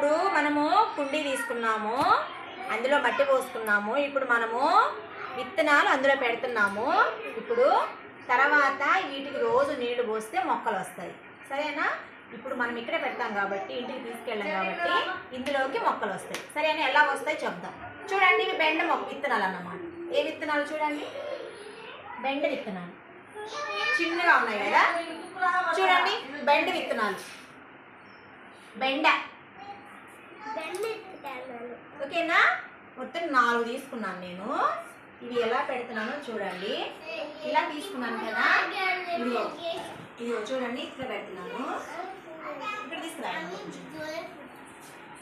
ఇప్పుడు మనము కుండీ తీసుకున్నాము. అందులో మట్టి పోసుకున్నాము. ఇప్పుడు మనము విత్తనాలు అందులో పెడుతున్నాము. ఇప్పుడు తర్వాత వీటికి రోజు నీళ్ళు పోస్తే మొక్కలు వస్తాయి. సరేనా? ఇప్పుడు మనం ఇక్కడే పెడతాం కాబట్టి ఇంటికి తీసుకెళ్ళాం కాబట్టి ఇందులోకి మొక్కలు వస్తాయి. సరేనా? ఎలా వస్తాయి చెప్దాం. చూడండి ఇవి బెండ మొక్క విత్తనాలు అన్నమాట. ఏ విత్తనాలు చూడండి? బెండ విత్తనాలు. చిన్నగా ఉన్నాయి కదా? చూడండి బెండ విత్తనాలు. బెండ ఓకేనా మొత్తం నాలుగు తీసుకున్నాను నేను. ఇవి ఎలా పెడుతున్నానో చూడండి. ఇలా తీసుకున్నాను కదా. ఇదిగో. ఇదిగో చూడండి ఇట్లా పెడుతున్నాను. ఇక్కడ తీసుకురా.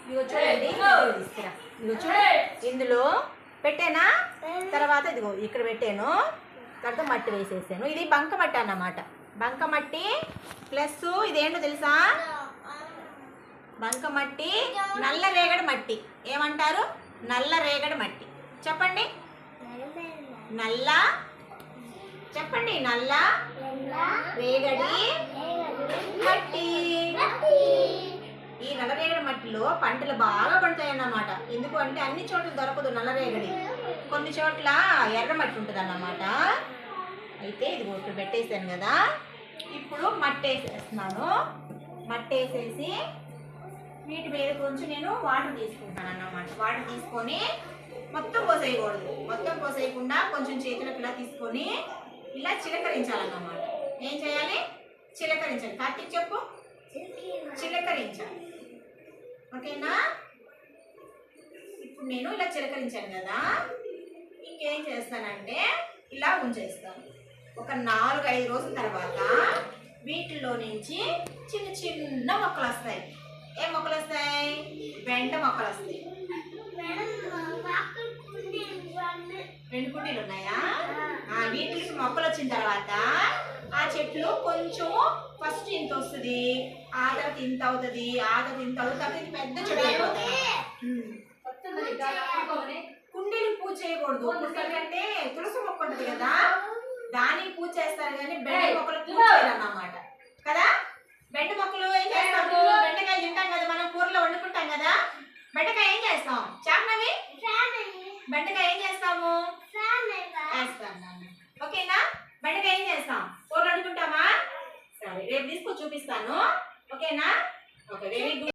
ఇదిగో చూడండి తీసుకురా. ఇదిగో చూడండి ఇందులో పెట్టానా? తర్వాత ఇదిగో ఇక్కడ పెట్టాను. తర్వాత మట్టి వేసేసాను. ఇది బంక మట్టి అన్నమాట. బంక మట్టి ప్లస్ ఇదేంటో తెలుసా? బంక మట్టి నల్ల రేగడి మట్టి. ఏమంటారు? నల్ల రేగడి మట్టి. చెప్పండి. నల్ల. చెప్పండి నల్ల. రేగడి మట్టి. ఈ నల్లరేగడి మట్టిలో పంటలు బాగా పండుతాయన్నమాట. అన్నమాట ఎందుకు అంటే అన్ని చోట్ల దొరకదు నల్లరేగడి కొన్ని చోట్ల ఎర్ర మట్టి ఉంటుంది అన్నమాట అయితే ఇది ఒకటి పెట్టేసాను కదా. ఇప్పుడు మట్టి వేసేస్తున్నాను మట్టి వేసేసి వీటి మీద కొంచెం నేను వాటర్ తీసుకుంటాను అన్నమాట. వాటర్ తీసుకొని మొత్తం పోసేయకూడదు. మొత్తం పోసేయకుండా కొంచెం చేతులకు ఇలా తీసుకొని ఇలా చిలకరించాలన్నమాట. ఏం చేయాలి? చిలకరించాలి. కార్తీక్ చెప్పు. చిలకరించాలి. ఓకేనా? ఇప్పుడు నేను ఇలా చిలకరించాను కదా. ఇంకేం చేస్తానంటే ఇలా ఉంచేస్తాను. ఒక నాలుగు ఐదు రోజుల తర్వాత వీటిలో నుంచి చిన్న చిన్న మొక్కలు వస్తాయి. ఏ మొక్కలు వస్తాయి? బెండ మొక్కలు వస్తాయి. రెండు కుండీలు ఉన్నాయా? ఆ, వీటికి మొక్కలు వచ్చిన తర్వాత ఆ చెట్లు కొంచెం ఫస్ట్ ఇంత వస్తుంది ఆ తర్వాత ఇంత అవుతుంది ఆ తర్వాత ఇంత అవుతుంది తర్వాత ఇది పెద్ద చెట్టు అయిపోతుంది కుండీలు పూజ చేయకూడదు. ఎందుకంటే తులసి మొక్క ఉంటుంది కదా దానికి పూజ చేస్తారు కానీ బెండ మొక్కలు పూజ చేయరు అన్నమాట కదా? బెండ మొక్కలు ఏం చేస్తాము బెండకాయ తింటాం కదా మనం కూరలో వండుకుంటాం కదా బెండకాయ ఏం చేస్తాం చాక్నవి బెండకాయ ఏం చేస్తాము? ఓకేనా? బెండకాయ ఏం చేస్తాం? కూరలో వండుకుంటామా సరే రేపు తీసుకొని చూపిస్తాను. ఓకేనా? Okay very good